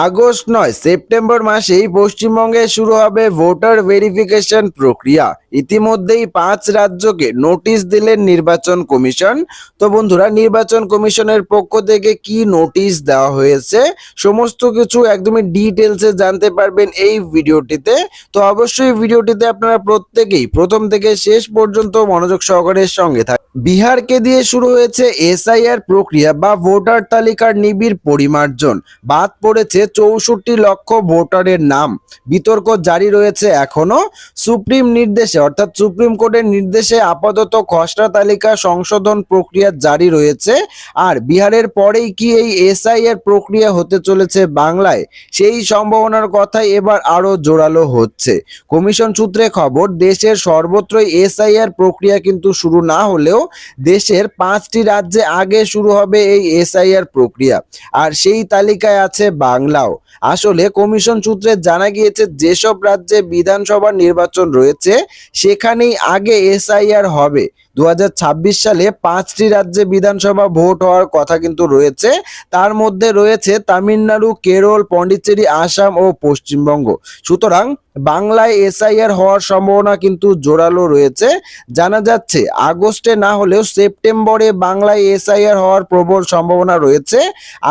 August নয়, September মাসেই পশ্চিমবঙ্গে শুরু হবে ভোটার ভেরিফিকেশন প্রক্রিয়া। ইতিমধ্যেই পাঁচ রাজ্যকে নোটিশ দিলেন নির্বাচন কমিশন। তো বন্ধুরা, নির্বাচন কমিশনের পক্ষ থেকে কি নোটিশ দেওয়া হয়েছে, সমস্ত কিছু একদমই ডিটেলসে জানতে পারবেন এই ভিডিওটিতে। তো অবশ্যই ভিডিওটিতে আপনারা প্রত্যেকেই প্রথম থেকে শেষ পর্যন্ত মনোযোগ সহকারের সঙ্গে থাক বিহারকে দিয়ে শুরু হয়েছে এসআইআর প্রক্রিয়া বা ভোটার তালিকার নিবিড় পরিমার্জন। বাদ পড়েছে চৌষট্টি লক্ষ ভোটারের নাম। বিতর্ক জারি রয়েছে এখনও। সুপ্রিম নির্দেশে, অর্থাৎ সুপ্রিম কোর্টের নির্দেশে আপাতত খসড়া তালিকা সংশোধন প্রক্রিয়া জারি রয়েছে। আর বিহারের পরেই কি এই এসআইআর প্রক্রিয়া হতে চলেছে বাংলায়? সেই সম্ভাবনার কথাই এবার আরও জোরালো হচ্ছে। কমিশন সূত্রে খবর, দেশের সর্বত্রই এসআইআর প্রক্রিয়া কিন্তু শুরু না হলেও দেশের পাঁচটি রাজ্যে আগে শুরু হবে এই এসআইআর প্রক্রিয়া। আর সেই তালিকায় আছে বাংলাও। আসলে কমিশন সূত্রে জানা গিয়েছে, যেসব রাজ্যে বিধানসভা নির্বাচন রয়েছে সেখানেই আগে এসআইআর হবে। দু হাজার ছাব্বিশ সালে পাঁচটি রাজ্যে বিধানসভা ভোট হওয়ার কথা কিন্তু রয়েছে। তার মধ্যে রয়েছে তামিলনাড়ু, কেরল, পন্ডিচেরি, আসাম ও পশ্চিমবঙ্গ। সুতরাং বাংলায় এসআইআর হওয়ার সম্ভাবনা কিন্তু জোরালো রয়েছে। জানা যাচ্ছে, আগস্টে না হলেও সেপ্টেম্বরে বাংলায় এসআইআর হওয়ার প্রবল সম্ভাবনা রয়েছে।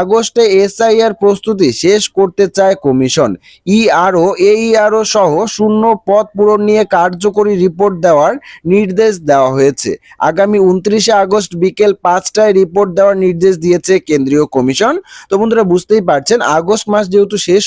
আগস্টে এসআইআর প্রস্তুতি শেষ করতে চায় কমিশন। ইআরও, এইআরও সহ শূন্য পদ পূরণ নিয়ে কার্যকরী রিপোর্ট দেওয়ার নির্দেশ দেওয়া হয়েছে। আগামী উনত্রিশে আগস্ট বিকেল পাঁচটায় রিপোর্ট দেওয়ার নির্দেশ দিয়েছে কেন্দ্রীয় কমিশন। তো বন্ধুরা, বুঝতেই পারছেন, আগস্ট মাস যেহেতু শেষ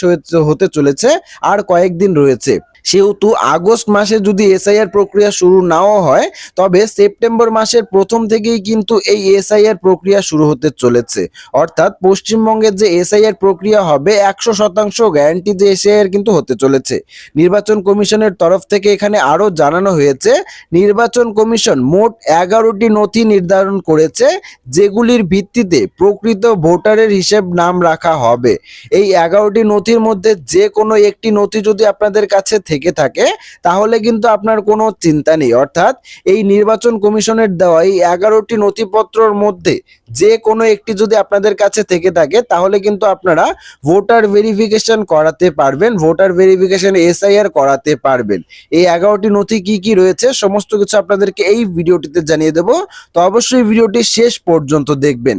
হতে চলেছে, আর কয়েকদিন রয়েছে। সেহেতু আগস্ট মাসে যদি এসআইআর প্রক্রিয়া শুরু নাও হয়, তবে সেপ্টেম্বর মাসের প্রথম থেকেই কিন্তু এই এসআইআর প্রক্রিয়া শুরু হতে চলেছে। অর্থাৎ পশ্চিমবঙ্গের যে এসআইআর প্রক্রিয়া হবে, একশো শতাংশ গ্যারান্টি যে এসআইআর কিন্তু হতে চলেছে। নির্বাচন কমিশনের তরফ থেকে এখানে আরও জানানো হয়েছে, নির্বাচন কমিশন মোট এগারোটি নথি নির্ধারণ করেছে, যেগুলির ভিত্তিতে প্রকৃত ভোটারের হিসেব নাম রাখা হবে। এই এগারোটি নথির মধ্যে যে কোনো একটি নথি যদি আপনাদের কাছে থেকে থাকে, তাহলে কিন্তু আপনার কোনো চিন্তা নেই। অর্থাৎ এই নির্বাচন কমিশনের দেওয়া এই এগারোটি নথিপত্রর মধ্যে যে কোনো একটি যদি আপনাদের কাছে থেকে থাকে, তাহলে কিন্তু আপনারা ভোটার ভেরিফিকেশন করাতে পারবেন, ভোটার ভেরিফিকেশন এসআইআর করাতে পারবেন। এই এগারোটি নথি কি কি রয়েছে, সমস্ত কিছু আপনাদেরকে এই ভিডিওটিতে জানিয়ে দেবো। তো অবশ্যই ভিডিওটি শেষ পর্যন্ত দেখবেন।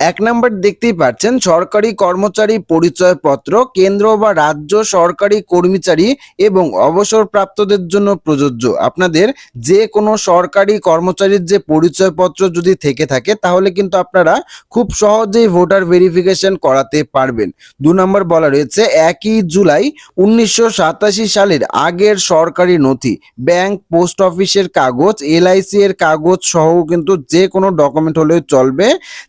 এক নাম্বার দেখতেই পাচ্ছেন, সরকারি কর্মচারী পরিচয়পত্র কেন্দ্র বা রাজ্য সরকারি কর্মচারী এবং অবসরপ্রাপ্তদের জন্য প্রযোজ্য। আপনাদের যে কোনো সরকারি কর্মচারীর যে পরিচয়পত্র যদি থেকে থাকে, তাহলে কিন্তু আপনারা খুব সহজেই ভোটার ভেরিফিকেশন করাতে পারবেন। দু নম্বর বলা রয়েছে, একই জুলাই উনিশশো সাতাশি সালের আগের সরকারি নথি, ব্যাংক পোস্ট অফিসের কাগজ, এলআইসি এর কাগজ সহ কিন্তু যে কোনো ডকুমেন্ট হলেও চলবে।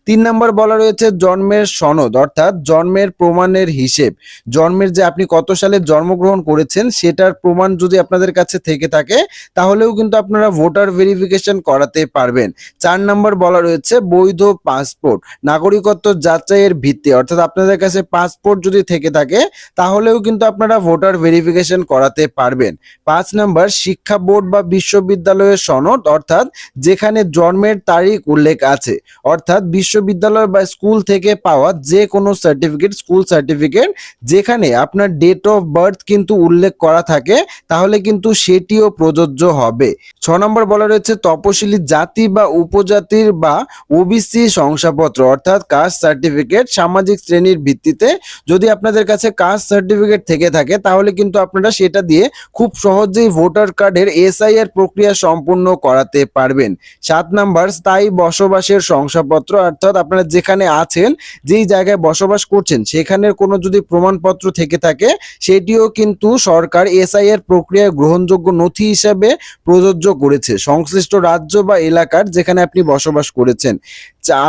তিন নম্বর বলা রয়েছে জন্মের সনদ, অর্থাৎ জন্মের প্রমাণের হিসেব। জন্মের যে আপনি কত সালে জন্মগ্রহণ করেছেন, সেটার প্রমাণ যদি আপনাদের কাছে থেকে থাকে, তাহলেও কিন্তু আপনারা ভোটার ভেরিফিকেশন করাতে পারবেন। চার নম্বর বলা রয়েছে বৈধ পাসপোর্ট, নাগরিকত্ব যাচাইয়ের ভিত্তি, অর্থাৎ আপনাদের কাছে পাসপোর্ট যদি থেকে থাকে, তাহলেও কিন্তু আপনারা ভোটার ভেরিফিকেশন করাতে পারবেন। পাঁচ নম্বর, শিক্ষা বোর্ড বা বিশ্ববিদ্যালয়ের সনদ, অর্থাৎ যেখানে জন্মের তারিখ উল্লেখ আছে, অর্থাৎ বিশ্ববিদ্যালয় বা স্কুল থেকে পাওয়া যে কোনো সার্টিফিকেট স্কুল সার্টিফিকেট যেখানে আপনার ডেট অফ বার্থ কিন্তু উল্লেখ করা থাকে, তাহলে কিন্তু সেটিও প্রযোজ্য হবে। ছ নম্বর বলা রয়েছে, তপশিলি জাতি বা উপজাতির বা ওবিসি শংসাপত্র, অর্থাৎ কাস্ট সার্টিফিকেট সামাজিক শ্রেণির ভিত্তিতে যদি আপনাদের কাছে কাস্ট সার্টিফিকেট থেকে থাকে, তাহলে কিন্তু আপনারা সেটা দিয়ে খুব সহজেই ভোটার কার্ডের এসআইআর প্রক্রিয়া সম্পূর্ণ করাতে পারবেন। সাত নাম্বার, স্থায়ী বসবাসের শংসাপত্র, অর্থাৎ আপনারা যেখানে আছেন, যেই জায়গায় বসবাস করছেন, সেখানের কোনো যদি প্রমাণপত্র থেকে থাকে, সেটিও কিন্তু সরকার এসআইআর প্রক্রিয়ায় গ্রহণযোগ্য নথি হিসাবে প্রযোজ্য করেছে। সংশ্লিষ্ট রাজ্য বা এলাকার যেখানে আপনি বসবাস করেছেন।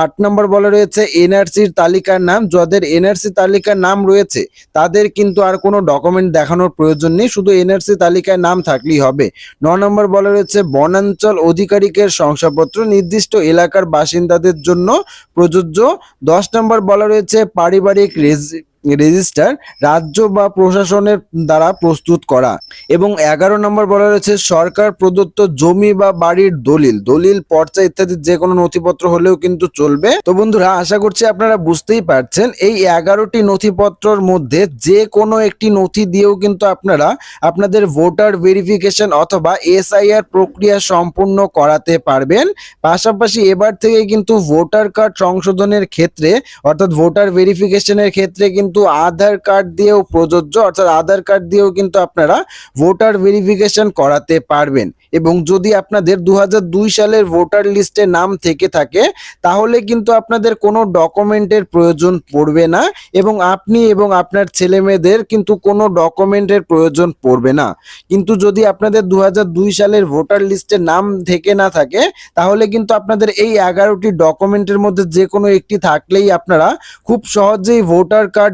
আট নম্বর বলা রয়েছে, এনআরসির তালিকার নাম, যাদের এনআরসি তালিকার নাম রয়েছে, তাদের কিন্তু আর কোনো ডকুমেন্ট দেখানোর প্রয়োজন নেই, শুধু এনআরসি তালিকায় নাম থাকলেই হবে। ন নম্বর বলা রয়েছে, বনাঞ্চল অধিকারিকের শংসাপত্র নির্দিষ্ট এলাকার বাসিন্দাদের জন্য প্রযোজ্য দশ নম্বর বলা রয়েছে পারিবারিক রেজিস্টার রাজ্য বা প্রশাসনের দ্বারা প্রস্তুত করা। এবং এগারো নম্বর বলা রয়েছে, সরকার প্রদত্ত জমি বা বাড়ির দলিল দলিল, পর্চা ইত্যাদি যে কোনো নথিপত্র হলেও কিন্তু চলবে। তো বন্ধুরা, আশা করছি আপনারা বুঝতেই পারছেন, এই এগারোটি নথিপত্রর মধ্যে যে কোনো একটি নথি দিয়েও কিন্তু আপনারা আপনাদের ভোটার ভেরিফিকেশন অথবা এসআইআর প্রক্রিয়া সম্পূর্ণ করাতে পারবেন। পাশাপাশি এবার থেকে কিন্তু ভোটার কার্ড সংশোধনের ক্ষেত্রে, অর্থাৎ ভোটার ভেরিফিকেশনের ক্ষেত্রে কিন্তু আধার কার্ড দিয়েও প্রযোজ্য, অর্থাৎ আধার কার্ড দিয়েও কিন্তু আপনারা ভোটার ভেরিফিকেশন করাতে পারবেন। এবং যদি আপনাদের দু হাজার দুই সালের ভোটার লিস্টে নাম থেকে থাকে, তাহলে কিন্তু আপনাদের কোনো ডকুমেন্টের প্রয়োজন পড়বে না এবং আপনি এবং আপনার ছেলে মেয়েদের কিন্তু কোনো ডকুমেন্টের প্রয়োজন পড়বে না। কিন্তু যদি আপনাদের দু হাজার দুই সালের ভোটার লিস্টে নাম থেকে না থাকে, তাহলে কিন্তু আপনাদের এই এগারোটি ডকুমেন্টের মধ্যে যে কোনো একটি থাকলেই আপনারা খুব সহজেই ভোটার কার্ড